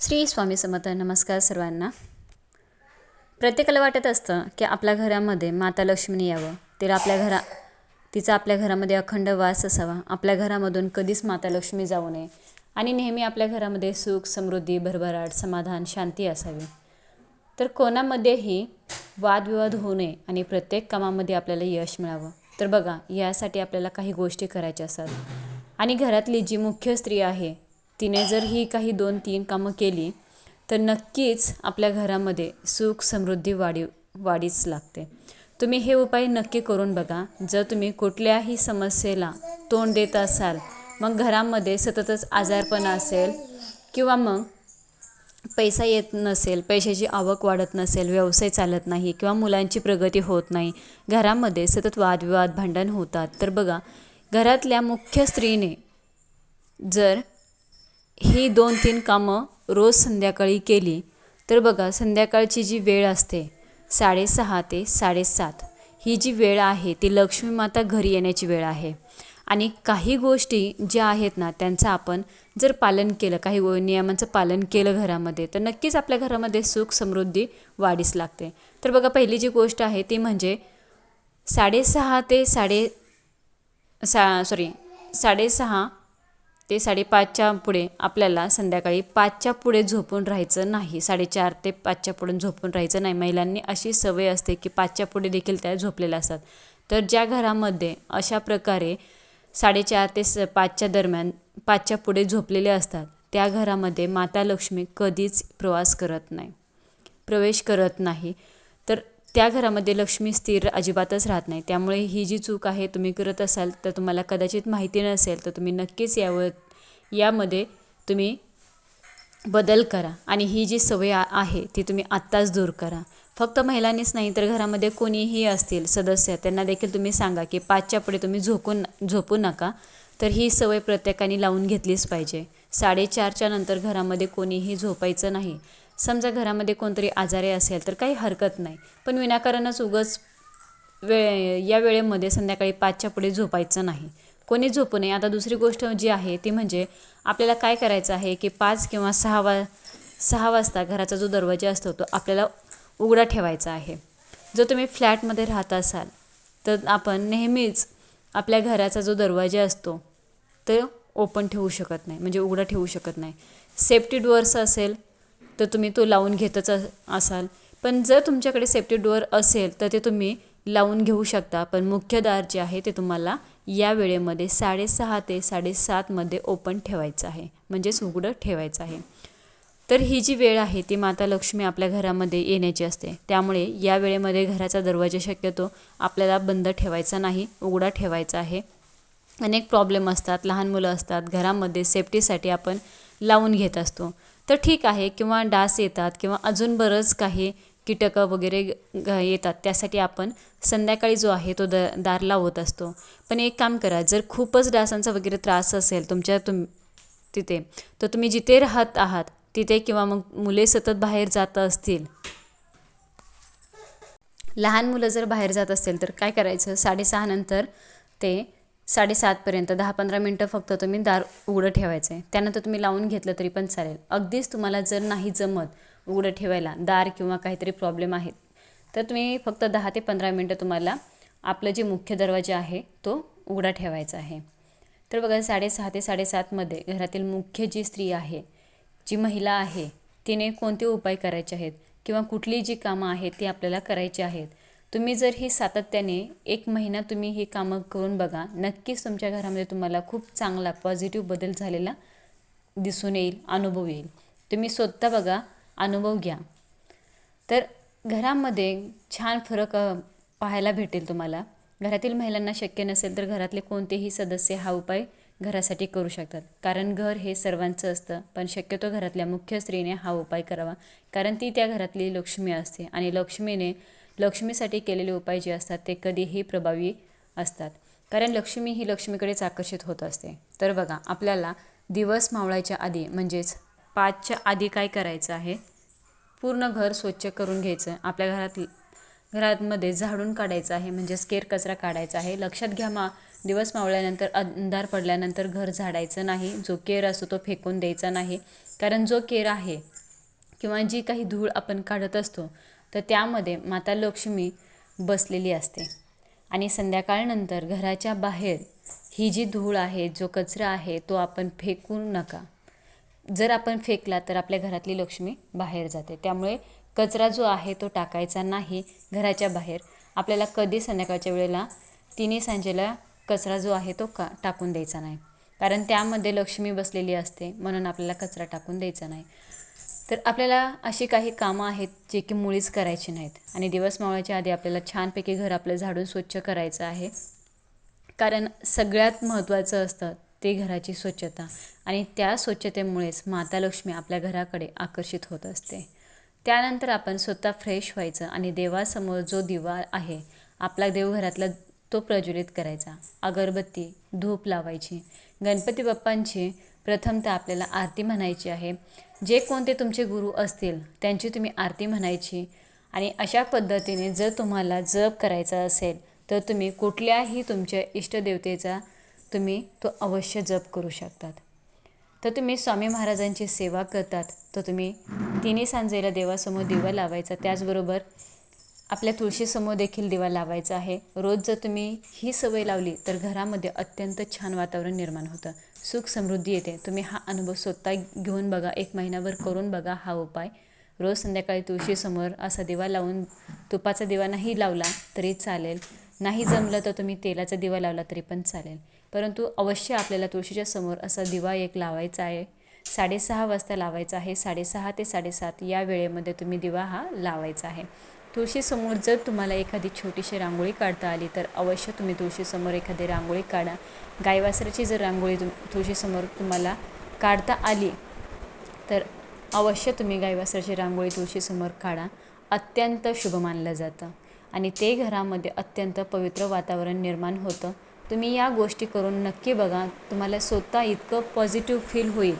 श्री स्वामी समर्थ नमस्कार सर्वांना. प्रत्येकाला वाटत असतं की आपल्या घरामध्ये माता लक्ष्मीने यावं तिला आपल्या घरा तिचा आपल्या घरामध्ये अखंड वास असावा. आपल्या घरामधून कधीच माता लक्ष्मी जाऊ नये. आणि नेहमी आपल्या घरामध्ये सुख समृद्धी भरभराट समाधान शांती असावी. तर कोणामध्येही वादविवाद होऊ नये आणि प्रत्येक कामामध्ये आपल्याला यश मिळावं. तर बघा यासाठी आपल्याला काही गोष्टी करायच्या असतात. आणि घरातली जी मुख्य स्त्री आहे तिने जर ही काही दोन तीन कामं केली तर नक्कीच आपल्या घरामध्ये सुख समृद्धी वाढी वाढीच लागते. तुम्ही हे उपाय नक्की करून बघा. जर तुम्ही कुठल्याही समस्येला तोंड देत असाल मग घरामध्ये सततच आजारपणा असेल किंवा मग पैसा येत नसेल पैशाची आवक वाढत नसेल व्यवसाय चालत नाही किंवा मुलांची प्रगती होत नाही घरामध्ये सतत वादविवाद भांडण होतात. तर बघा घरातल्या मुख्य स्त्रीने जर ही दोन तीन कामं रोज संध्याकाळी केली. तर बघा संध्याकाळची जी वेळ असते साडेसहा ते साडेसात ही जी वेळ आहे ती लक्ष्मी माता घरी येण्याची वेळ आहे. आणि काही गोष्टी ज्या आहेत ना त्यांचं आपण जर पालन केलं काही नियमांचं पालन केलं घरामध्ये तर नक्कीच आपल्या घरामध्ये सुख समृद्धी वाढीस लागते. तर बघा पहिली जी गोष्ट आहे ती म्हणजे साडेसहा ते साडे सा सॉरी साडेसहा ते साडेपाचच्या पुढे आपल्याला संध्याकाळी पाचच्या पुढे झोपून राहायचं नाही. साडेचार ते पाचच्या पुढे झोपून राहायचं नाही. महिलांनी अशी सवय असते की पाचच्या पुढे देखील त्या झोपलेल्या असतात. तर ज्या घरामध्ये अशा प्रकारे साडेचार ते स पाचच्या दरम्यान पाचच्या पुढे झोपलेले असतात त्या घरामध्ये माता लक्ष्मी कधीच प्रवास करत नाही प्रवेश करत नाही. तर त्या घरामध्ये लक्ष्मी स्थिर अजिबातच राहत नाही. त्यामुळे ही जी चूक आहे तुम्ही करत असाल तर तुम्हाला कदाचित माहिती नसेल तर तुम्ही नक्कीच यावर यामध्ये तुम्ही बदल करा आणि ही जी सवय आहे ती तुम्ही आत्ताच दूर करा. फक्त महिलांनीच नाही तर घरामध्ये कोणीही असतील सदस्य त्यांना देखील तुम्ही सांगा की पाचच्या पुढे तुम्ही झोपून झोपू नका. तर ही सवय प्रत्येकाने लावून घेतलीच पाहिजे. साडेचारच्या नंतर घरामध्ये कोणीही झोपायचं नाही. समजा घरामध्ये कोणतरी आजारी असेल तर काही हरकत नाही. पण विनाकारणच उगच वे या वेळेमध्ये संध्याकाळी पाचच्या पुढे झोपायचं नाही. कोणी झोपू नये. आता दुसरी गोष्ट जी आहे ती म्हणजे आपल्याला काय करायचं आहे की पाच किंवा सहा वा सहा वाजता घराचा जो दरवाजा असतो तो आपल्याला उघडा ठेवायचा आहे. जर तुम्ही फ्लॅटमध्ये राहत असाल तर आपण नेहमीच आपल्या घराचा जो दरवाजा असतो तो ओपन ठेवू शकत नाही. म्हणजे उघडा ठेवू शकत नाही. सेफ्टी डोअर्स असेल तर तुम्ही तो लावून घेतच असाल. पण जर तुमच्याकडे सेफ्टी डोअर असेल तर ते तुम्ही लावून घेऊ शकता. पण मुख्य दार जे आहे ते तुम्हाला या वेळेमध्ये साडेसहा ते साडेसातमध्ये ओपन ठेवायचं आहे. म्हणजेच उघडं ठेवायचं आहे. तर ही जी वेळ आहे ती माता लक्ष्मी आपल्या घरामध्ये येण्याची असते. त्यामुळे या वेळेमध्ये घराचा दरवाजा शक्यतो आपल्याला बंद ठेवायचा नाही उघडा ठेवायचा आहे. अनेक प्रॉब्लेम असतात लहान मुलं असतात. घरामध्ये सेफ्टीसाठी आपण लावून घेत असतो. तर ठीक आहे किंवा डास येतात किंवा अजून बरंच काही कीटकं वगैरे घ येतात त्यासाठी आपण संध्याकाळी जो आहे तो द दार लावत असतो. पण एक काम करा जर खूपच डासांचा वगैरे त्रास असेल तुमच्या तुम तिथे तर तुम्ही जिथे राहत आहात तिथे किंवा मग मुले सतत बाहेर जात असतील लहान मुलं जर बाहेर जात असतील तर काय करायचं? साडेसहा नंतर ते साडेसातपर्यंत दहा पंधरा मिनटं फक्त तुम्ही दार उघडं ठेवायचं आहे. त्यानंतर तुम्ही लावून घेतलं तरी पण चालेल. अगदीच तुम्हाला जर नाही जमत उघडं ठेवायला दार किंवा काहीतरी प्रॉब्लेम आहेत तर तुम्ही फक्त दहा ते पंधरा मिनटं तुम्हाला आपलं जे मुख्य दरवाजा आहे तो उघडा ठेवायचा आहे. तर बघा साडेसहा ते साडेसातमध्ये घरातील मुख्य जी स्त्री आहे जी महिला आहे तिने कोणते उपाय करायचे आहेत? किंवा कुठली जी कामं आहेत ती आपल्याला करायची आहेत? तुम्ही जर ही सातत्याने एक महिना तुम्ही हे कामं करून बघा नक्कीच तुमच्या घरामध्ये तुम्हाला खूप चांगला पॉझिटिव्ह बदल झालेला दिसून येईल अनुभव येईल. तुम्ही स्वतः बघा अनुभव घ्या. तर घरामध्ये छान फरक पाहायला भेटेल तुम्हाला. घरातील महिलांना शक्य नसेल तर घरातले कोणतेही सदस्य हा उपाय घरासाठी करू शकतात. कारण घर हे सर्वांचं असतं पण शक्यतो घरातल्या मुख्य स्त्रीने हा उपाय करावा. कारण ती त्या घरातली लक्ष्मी असते आणि लक्ष्मीने लक्ष्मीसाठी केलेले उपाय जे असतात ते कधीही प्रभावी असतात. कारण लक्ष्मी ही लक्ष्मीकडेच आकर्षित होत असते. तर बघा आपल्याला दिवस मावळायच्या आधी म्हणजेच पाचच्या आधी काय करायचं आहे? पूर्ण घर स्वच्छ करून घ्यायचं. आपल्या घरात घरामध्ये झाडून काढायचं आहे म्हणजेच केर कचरा काढायचा आहे. लक्षात घ्या मा दिवस मावळल्यानंतर अंधार पडल्यानंतर घर झाडायचं नाही. जो केर असतो तो फेकून द्यायचा नाही. कारण जो केर आहे किंवा जी काही धूळ आपण काढत असतो तर त्यामध्ये माता लक्ष्मी बसलेली असते. आणि संध्याकाळनंतर घराच्या बाहेर ही जी धूळ आहे जो कचरा आहे तो आपण फेकू नका. जर आपण फेकला तर आपल्या घरातली लक्ष्मी बाहेर जाते. त्यामुळे कचरा जो आहे तो टाकायचा नाही घराच्या बाहेर. आपल्याला कधी संध्याकाळच्या वेळेला तिन्ही सांजेला कचरा जो आहे तो का टाकून द्यायचा नाही. कारण त्यामध्ये लक्ष्मी बसलेली असते म्हणून आपल्याला कचरा टाकून द्यायचा नाही. तर आपल्याला अशी काही कामं आहेत जे की मुळीच करायची नाहीत. आणि दिवस मावळ्याच्या आधी आपल्याला छानपैकी घर आपलं झाडून स्वच्छ करायचं आहे. कारण सगळ्यात महत्त्वाचं असतं ते घराची स्वच्छता. आणि त्या स्वच्छतेमुळेच माता लक्ष्मी आपल्या घराकडे आकर्षित होत असते. त्यानंतर आपण स्वतः फ्रेश व्हायचं आणि देवासमोर जो दिवा आहे आपला देवघरातला तो प्रज्वलित करायचा. अगरबत्ती धूप लावायची. गणपती बाप्पांची प्रथमतः आपल्याला आरती म्हणायची आहे. जे कोणते तुमचे गुरु असतील त्यांची तुम्ही आरती म्हणायची. आणि अशा पद्धतीने जर तुम्हाला जप करायचा असेल तर तुम्ही कुठल्याही तुमच्या इष्टदेवतेचा तुम्ही तो अवश्य जप करू शकतात. तर तुम्ही स्वामी महाराजांची सेवा करतात तर तुम्ही तिन्ही सांजेला देवासमोर दिवा लावायचा त्याचबरोबर आपल्या तुळशीसमोर देखील दिवा लावायचा आहे. रोज जर तुम्ही ही सवय लावली तर घरामध्ये अत्यंत छान वातावरण निर्माण होतं. सुख समृद्धी येते. तुम्ही हा अनुभव स्वतः घेऊन बघा. एक महिनाभर करून बघा हा उपाय. रोज संध्याकाळी तुळशीसमोर असा दिवा लावून तुपाचा दिवा नाही लावला तरी चालेल. नाही जमलं तर तुम्ही तेलाचा दिवा लावला तरी पण चालेल. परंतु अवश्य आपल्याला तुळशीच्या समोर असा दिवा एक लावायचा आहे. साडेसहा वाजता लावायचा आहे. साडेसहा ते साडेसात या वेळेमध्ये तुम्ही दिवा हा लावायचा आहे. तुळशीसमोर जर तुम्हाला एखादी छोटीशी रांगोळी काढता आली तर अवश्य तुम्ही तुळशीसमोर एखादी रांगोळी काढा. गायवासराची जर रांगोळी तुम तुळशीसमोर तुम्हाला काढता आली तर अवश्य तुम्ही गायवासराची रांगोळी तुळशीसमोर काढा. अत्यंत शुभ मानलं जातं आणि ते घरामध्ये अत्यंत पवित्र वातावरण निर्माण होतं. तुम्ही या गोष्टी करून नक्की बघा तुम्हाला स्वतः इतकं पॉझिटिव्ह फील होईल.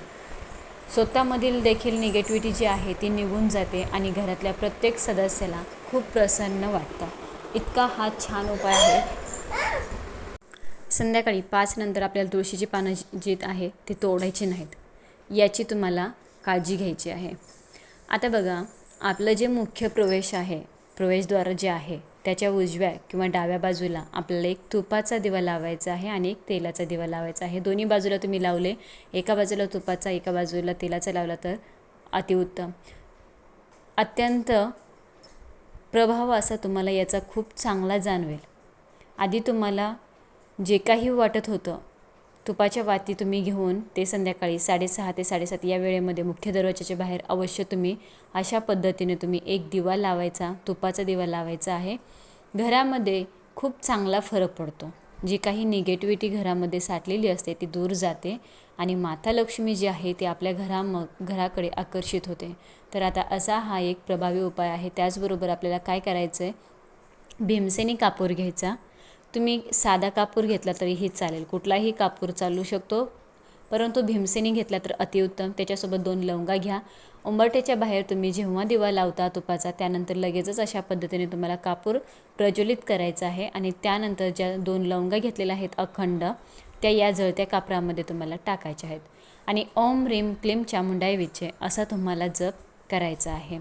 स्वतःमधील देखील निगेटिव्हिटी जी आहे ती निघून जाते आणि घरातल्या प्रत्येक सदस्याला खूप प्रसन्न वाटतं. इतका हा छान उपाय आहे. संध्याकाळी पाच नंतर आपल्याला तुळशीची पानं जी आहे ती तोडायची नाहीत. याची तुम्हाला काळजी घ्यायची आहे. आता बघा आपलं जे मुख्य प्रवेश आहे प्रवेशद्वार जे आहे त्याच्या उजव्या किंवा डाव्या बाजूला आपल्याला एक तुपाचा दिवा लावायचा आहे आणि एक तेलाचा दिवा लावायचा आहे. दोन्ही बाजूला तुम्ही लावले एका बाजूला तुपाचा एका बाजूला तेलाचा लावला तर अतिउत्तम अत्यंत प्रभाव असा तुम्हाला याचा खूप चांगला जाणवेल. आधी तुम्हाला जे काही वाटत होतं तुपाच्या वाती तुम्ही घेऊन ते संध्याकाळी साडेसहा ते साडेसात या वेळेमध्ये मुख्य दरवाजाच्या बाहेर अवश्य तुम्ही अशा पद्धतीने तुम्ही एक दिवा लावायचा तुपाचा दिवा लावायचा आहे. घरामध्ये खूप चांगला फरक पडतो. जी काही निगेटिव्हिटी घरामध्ये साठलेली असते ती दूर जाते आणि माता लक्ष्मी जी आहे ती आपल्या घरा मग घराकडे आकर्षित होते. तर आता असा हा एक प्रभावी उपाय आहे. त्याचबरोबर आपल्याला काय करायचं आहे भीमसेनी कापूर घ्यायचा. तुम्ही साधा कापूर घेतला तरीही चालेल. कुठलाही कापूर चालू शकतो. परंतु भीमसेनी घेतला तर अतिउत्तम. त्याच्यासोबत दोन लवंगा घ्या. उंबरट्याच्या बाहेर तुम्ही जेव्हा दिवा लावता तुपाचा त्यानंतर लगेचच अशा पद्धतीने तुम्हाला कापूर प्रज्वलित करायचा आहे. आणि त्यानंतर ज्या दोन लवंगा घेतलेल्या आहेत अखंड त्या या जळत्या कापरामध्ये तुम्हाला टाकायच्या आहेत. आणि ओम रीम क्लीम चामुंडाय विचे असा तुम्हाला जप करायचा आहे.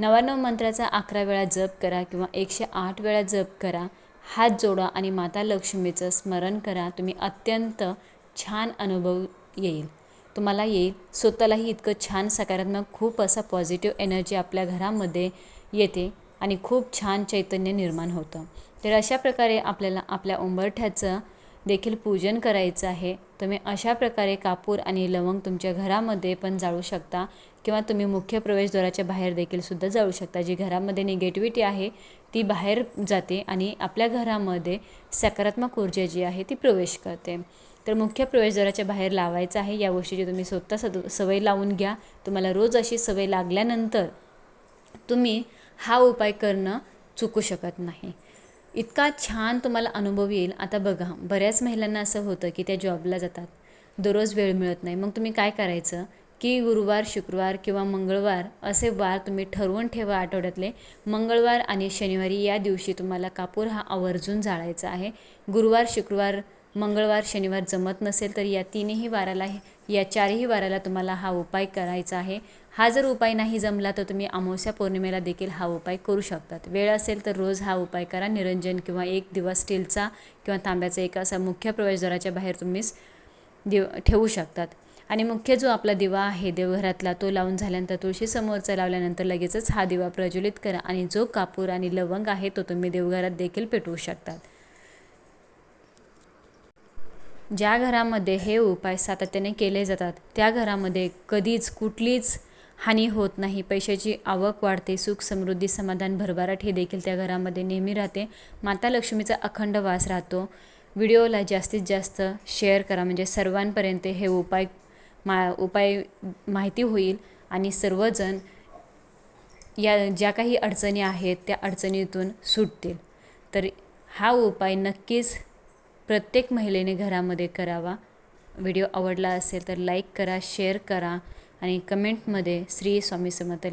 नव्याण्णव मंत्राचा अकरा वेळा जप करा किंवा एकशे आठ वेळा जप करा. हात जोडा आणि माता लक्ष्मीचं स्मरण करा. तुम्ही अत्यंत छान अनुभव येईल. तुम्हाला येईल. स्वतःलाही इतकं छान सकारात्मक खूप असा पॉझिटिव्ह एनर्जी आपल्या घरामध्ये येते आणि खूप छान चैतन्य निर्माण होतं. तर अशा प्रकारे आपल्याला आपल्या उंबरठ्याचं देखील पूजन करायचं आहे. तुम्ही अशा प्रकारे कापूर आणि लवंग तुमच्या घरामध्ये पण जाळू शकता किंवा तुम्ही मुख्य प्रवेशद्वाराच्या बाहेर देखील सुद्धा जाळू शकता. जी घरामध्ये निगेटिव्हिटी आहे ती बाहेर जाते आणि आपल्या घरामध्ये सकारात्मक ऊर्जा जी आहे ती प्रवेश करते. तर मुख्य प्रवेशद्वाराच्या बाहेर लावायचं आहे या गोष्टीची तुम्ही स्वतः सद सवय लावून घ्या. तुम्हाला रोज अशी सवय लागल्यानंतर तुम्ही हा उपाय करणं चुकू शकत नाही. इतका छान तुम्हाला अनुभव येईल. आता बघा बऱ्याच महिलांना असं होतं की त्या जॉबला जातात. दररोज वेळ मिळत नाही. मग तुम्ही काय करायचं की गुरुवार शुक्रवार किंवा मंगळवार असे वार तुम्ही ठरवून ठेवा आठवड्यातले. मंगळवार आणि शनिवारी या दिवशी तुम्हाला कापूर हा आवर्जून जाळायचा आहे. गुरुवार शुक्रवार मंगळवार शनिवार जमत नसेल तर या तीनही वाराला या चारही वाराला तुम्हाला हा उपाय करायचा आहे. हा जर उपाय नाही जमला तर तुम्ही अमावस्या पौर्णिमेला देखील हा उपाय करू शकतात. वेळ असेल तर रोज हा उपाय करा. निरंजन किंवा एक दिवस स्टीलचा किंवा तांब्याचा एक असा मुख्य प्रवेशद्वाराच्या बाहेर तुम्हीच दिव ठेवू शकतात. आणि मुख्य जो आपला दिवा आहे देवघरातला तो लावून झाल्यानंतर तुळशीसमोरचा लावल्यानंतर लगेचच हा दिवा प्रज्वलित करा आणि जो कापूर आणि लवंग आहे तो तुम्ही देवघरात देखील पेटवू शकतात. ज्या घरामध्ये हे उपाय सातत्याने केले जातात त्या घरामध्ये कधीच कुठलीच हानी होत नाही. पैशाची आवक वाढते सुख समृद्धी समाधान भरभराट हे देखील त्या घरामध्ये नेहमी राहते. माता लक्ष्मीचा अखंड वास राहतो. व्हिडिओला जास्तीत जास्त शेअर करा म्हणजे सर्वांपर्यंत हे उपाय मा उपाय माहिती होईल आणि सर्वजण या ज्या काही अडचणी आहेत त्या अडचणीतून सुटतील. तर हा उपाय नक्कीच प्रत्येक महिलेने घरामध्ये करावा. व्हिडिओ आवडला असेल तर लाईक करा शेअर करा आणि कमेंटमध्ये श्री स्वामी समर्थ